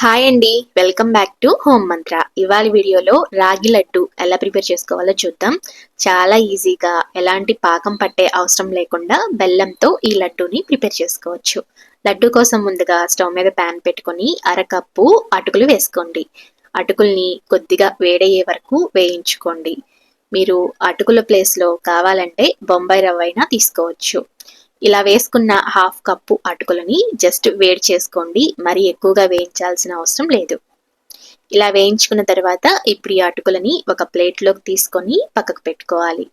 Hi అండి welcome back to home మంత్ర ఇవాళ వీడియోలో రాగి లడ్డు ఎలా ప్రిపేర్ చేసుకోవాలో చూద్దాం. చాలా ఈజీగా ఎలాంటి పాకం పట్టే అవసరం లేకుండా బెల్లంతో ఈ లడ్డూని ప్రిపేర్ చేసుకోవచ్చు. లడ్డు కోసం ముందుగా స్టవ్ మీద ప్యాన్ పెట్టుకొని అరకప్పు అటుకులు వేసుకోండి. అటుకుల్ని కొద్దిగా వేడయ్యే వరకు వేయించుకోండి. మీరు అటుకుల ప్లేస్లో కావాలంటే బొంబాయి రవ్వ అయినా తీసుకోవచ్చు. ఇలా వేసుకున్న హాఫ్ కప్పు అటుకులని జస్ట్ వేడి చేసుకోండి. మరి ఎక్కువగా వేయించాల్సిన అవసరం లేదు. ఇలా వేయించుకున్న తర్వాత ఇప్పుడు ఈ అటుకులని ఒక ప్లేట్లోకి తీసుకొని పక్కకు పెట్టుకోవాలి.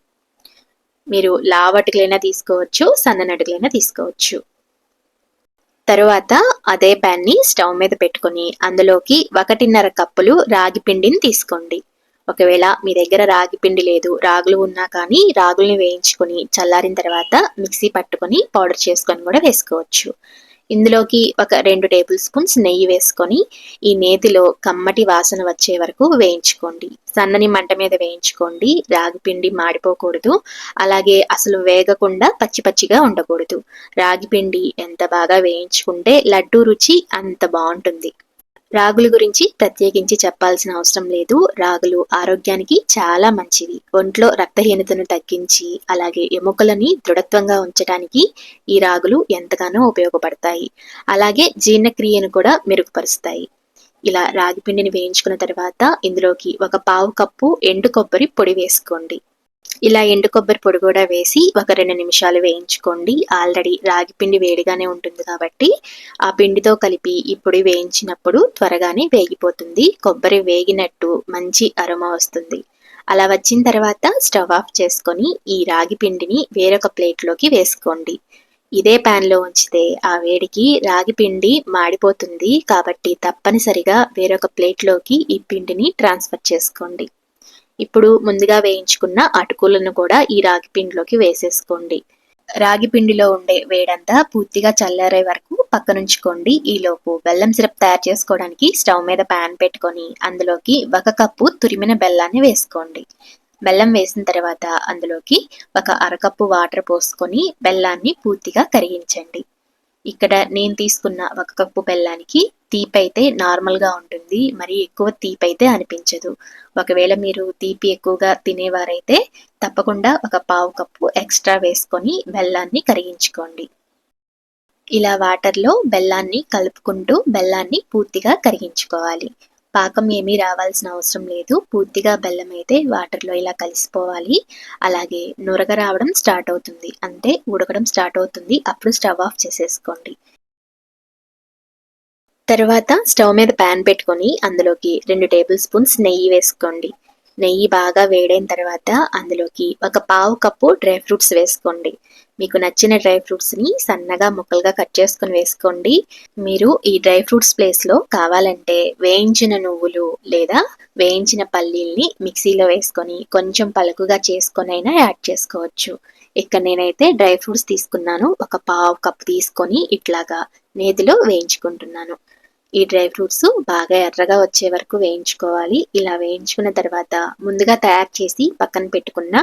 మీరు లావ్ అటుకులైనా తీసుకోవచ్చు సన్నని అటుకులైనా తీసుకోవచ్చు. తరువాత అదే ప్యాన్ని స్టవ్ మీద పెట్టుకొని అందులోకి ఒకటిన్నర కప్పులు రాగి పిండిని తీసుకోండి. ఒకవేళ మీ దగ్గర రాగి పిండి లేదు రాగులు ఉన్నా కానీ రాగుల్ని వేయించుకొని చల్లారిన తర్వాత మిక్సీ పట్టుకొని పౌడర్ చేసుకొని కూడా వేసుకోవచ్చు. ఇందులోకి ఒక రెండు టేబుల్ స్పూన్స్ నెయ్యి వేసుకొని ఈ నేతిలో కమ్మటి వాసన వచ్చే వరకు వేయించుకోండి. సన్నని మంట మీద వేయించుకోండి. రాగి పిండి మాడిపోకూడదు. అలాగే అసలు వేగకుండా పచ్చి పచ్చిగా ఉండకూడదు. రాగి పిండి ఎంత బాగా వేయించుకుంటే లడ్డూ రుచి అంత బాగుంటుంది. రాగుల గురించి ప్రత్యేకించి చెప్పాల్సిన అవసరం లేదు. రాగులు ఆరోగ్యానికి చాలా మంచివి. ఒంట్లో రక్తహీనతను తగ్గించి అలాగే ఎముకలని దృఢత్వంగా ఉంచడానికి ఈ రాగులు ఎంతగానో ఉపయోగపడతాయి. అలాగే జీర్ణక్రియను కూడా మెరుగుపరుస్తాయి. ఇలా రాగి పిండిని వేయించుకున్న తర్వాత ఇందులోకి ఒక పావు కప్పు ఎండు కొబ్బరి పొడి వేసుకోండి. ఇలా ఎండు కొబ్బరి పొడి కూడా వేసి ఒక రెండు నిమిషాలు వేయించుకోండి. ఆల్రెడీ రాగి పిండి వేడిగానే ఉంటుంది కాబట్టి ఆ పిండితో కలిపి ఇప్పుడు వేయించినప్పుడు త్వరగానే వేగిపోతుంది. కొబ్బరి వేగినట్టు మంచి అరమ వస్తుంది. అలా వచ్చిన తర్వాత స్టవ్ ఆఫ్ చేసుకొని ఈ రాగి పిండిని వేరొక ప్లేట్లోకి వేసుకోండి. ఇదే ప్యాన్లో ఉంచితే ఆ వేడికి రాగి పిండి మాడిపోతుంది కాబట్టి తప్పనిసరిగా వేరొక ప్లేట్లోకి ఈ పిండిని ట్రాన్స్ఫర్ చేసుకోండి. ఇప్పుడు ముందుగా వేయించుకున్న అటుకులను కూడా ఈ రాగి పిండిలోకి వేసేసుకోండి. రాగి పిండిలో ఉండే వేడంతా పూర్తిగా చల్లారే వరకు పక్కనుంచుకోండి. ఈలోపు బెల్లం సిరప్ తయారు చేసుకోవడానికి స్టవ్ మీద ప్యాన్ పెట్టుకొని అందులోకి ఒక కప్పు తురిమిన బెల్లాన్ని వేసుకోండి. బెల్లం వేసిన తర్వాత అందులోకి ఒక అరకప్పు వాటర్ పోసుకొని బెల్లాన్ని పూర్తిగా కరిగించండి. ఇక్కడ నేను తీసుకున్న ఒక కప్పు బెల్లానికి తీపి అయితే నార్మల్గా ఉంటుంది. మరి ఎక్కువ తీపి అయితే అనిపించదు. ఒకవేళ మీరు తీపి ఎక్కువగా తినేవారైతే తప్పకుండా ఒక పావు కప్పు ఎక్స్ట్రా వేసుకొని బెల్లాన్ని కరిగించుకోండి. ఇలా వాటర్లో బెల్లాన్ని కలుపుకుంటూ బెల్లాన్ని పూర్తిగా కరిగించుకోవాలి. పాకం ఏమీ రావాల్సిన అవసరం లేదు. పూర్తిగా బెల్లం అయితే వాటర్లో ఇలా కలిసిపోవాలి. అలాగే నురగ రావడం స్టార్ట్ అవుతుంది. అంటే ఉడకడం స్టార్ట్ అవుతుంది. అప్పుడు స్టవ్ ఆఫ్ చేసేసుకోండి. తర్వాత స్టవ్ మీద ప్యాన్ పెట్టుకొని అందులోకి రెండు టేబుల్ స్పూన్స్ నెయ్యి వేసుకోండి. నెయ్యి బాగా వేడైన తర్వాత అందులోకి ఒక పావు కప్పు డ్రై ఫ్రూట్స్ వేసుకోండి. మీకు నచ్చిన డ్రై ఫ్రూట్స్ని సన్నగా ముక్కలుగా కట్ చేసుకొని వేసుకోండి. మీరు ఈ డ్రై ఫ్రూట్స్ ప్లేస్లో కావాలంటే వేయించిన నువ్వులు లేదా వేయించిన పల్లీల్ని మిక్సీలో వేసుకొని కొంచెం పలుకుగా చేసుకొని అయినా యాడ్ చేసుకోవచ్చు. ఇక్కడ నేనైతే డ్రై ఫ్రూట్స్ తీసుకున్నాను. ఒక పావు కప్పు తీసుకొని ఇట్లాగా నేతిలో వేయించుకుంటున్నాను. ఈ డ్రై ఫ్రూట్స్ బాగా ఎర్రగా వచ్చే వరకు వేయించుకోవాలి. ఇలా వేయించుకున్న తర్వాత ముందుగా తయారు చేసి పక్కన పెట్టుకున్న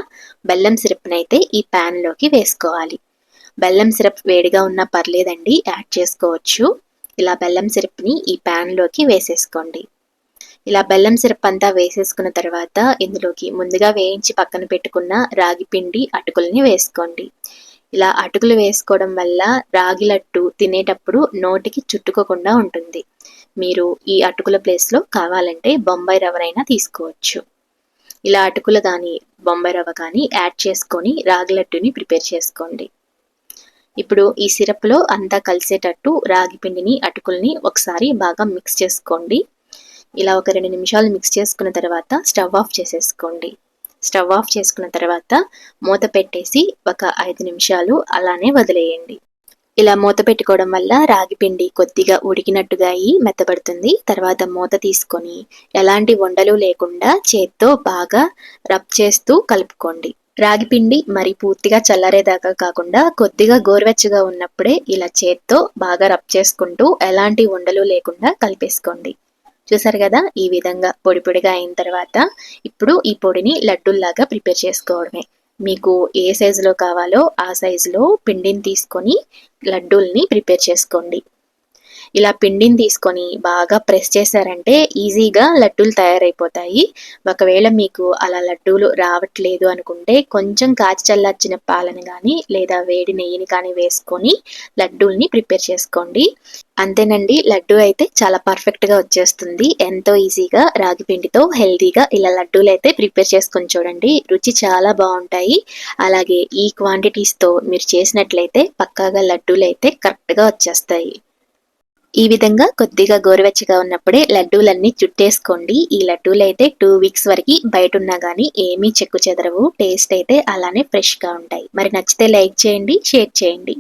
బెల్లం సిరప్ని అయితే ఈ ప్యాన్లోకి వేసుకోవాలి. బెల్లం సిరప్ వేడిగా ఉన్నా పర్లేదండి యాడ్ చేసుకోవచ్చు. ఇలా బెల్లం సిరప్ని ఈ ప్యాన్లోకి వేసేసుకోండి. ఇలా బెల్లం సిరప్ అంతా వేసేసుకున్న తర్వాత ఇందులోకి ముందుగా వేయించి పక్కన పెట్టుకున్న రాగి పిండి అటుకుల్ని వేసుకోండి. ఇలా అటుకులు వేసుకోవడం వల్ల రాగి లడ్డు తినేటప్పుడు నోటికి చుట్టుకోకుండా ఉంటుంది. మీరు ఈ అటుకుల ప్లేస్లో కావాలంటే బొంబాయి రవ్వనైనా తీసుకోవచ్చు. ఇలా అటుకులు కానీ బొంబాయి రవ్వ కానీ యాడ్ చేసుకొని రాగి లడ్డుని ప్రిపేర్ చేసుకోండి. ఇప్పుడు ఈ సిరప్లో అంతా కలిసేటట్టు రాగి పిండిని అటుకుల్ని ఒకసారి బాగా మిక్స్ చేసుకోండి. ఇలా ఒక రెండు నిమిషాలు మిక్స్ చేసుకున్న తర్వాత స్టవ్ ఆఫ్ చేసేసుకోండి. స్టవ్ ఆఫ్ చేసుకున్న తర్వాత మూత పెట్టేసి ఒక ఐదు నిమిషాలు అలానే వదిలేయండి. ఇలా మూత పెట్టుకోవడం వల్ల రాగి పిండి కొద్దిగా ఉడికినట్టుగా అయి మెత్తబడుతుంది. తర్వాత మూత తీసుకొని ఎలాంటి వండలు లేకుండా చేత్తో బాగా రబ్ చేస్తూ కలుపుకోండి. రాగి పిండి మరి పూర్తిగా చల్లారేదాకా కాకుండా కొద్దిగా గోరువెచ్చగా ఉన్నప్పుడే ఇలా చేత్తో బాగా రబ్ చేసుకుంటూ ఎలాంటి వండలు లేకుండా కలిపేసుకోండి. చూసారు కదా ఈ విధంగా పొడి పొడిగా అయిన తర్వాత ఇప్పుడు ఈ పొడిని లడ్డూల్లాగా ప్రిపేర్ చేసుకోవడమే. మీకు ఏ సైజులో కావాలో ఆ సైజులో పిండిని తీసుకొని లడ్డూల్ని ప్రిపేర్ చేసుకోండి. ఇలా పిండిని తీసుకొని బాగా ప్రెస్ చేశారంటే ఈజీగా లడ్డూలు తయారైపోతాయి. ఒకవేళ మీకు అలా లడ్డూలు రావట్లేదు అనుకుంటే కొంచెం కాచి చల్లార్చిన పాలను కానీ లేదా వేడి నెయ్యిని కానీ వేసుకొని లడ్డూల్ని ప్రిపేర్ చేసుకోండి. అంతేనండి లడ్డు అయితే చాలా పర్ఫెక్ట్గా వచ్చేస్తుంది. ఎంతో ఈజీగా రాగి పిండితో హెల్తీగా ఇలా లడ్డూలు అయితే ప్రిపేర్ చేసుకొని చూడండి. రుచి చాలా బాగుంటాయి. అలాగే ఈ క్వాంటిటీస్తో మీరు చేసినట్లయితే పక్కాగా లడ్డూలు అయితే కరెక్ట్గా వచ్చేస్తాయి. ఈ విధంగా కొద్దిగా గోరువెచ్చగా ఉన్నప్పుడే లడ్డూలన్నీ చుట్టేసుకోండి. ఈ లడ్డూలు అయితే టూ వీక్స్ వరకు బయట ఉన్నా కానీ ఏమీ చెక్కు చెదరవు. టేస్ట్ అయితే అలానే ఫ్రెష్గా ఉంటాయి. మరి నచ్చితే లైక్ చేయండి షేర్ చేయండి.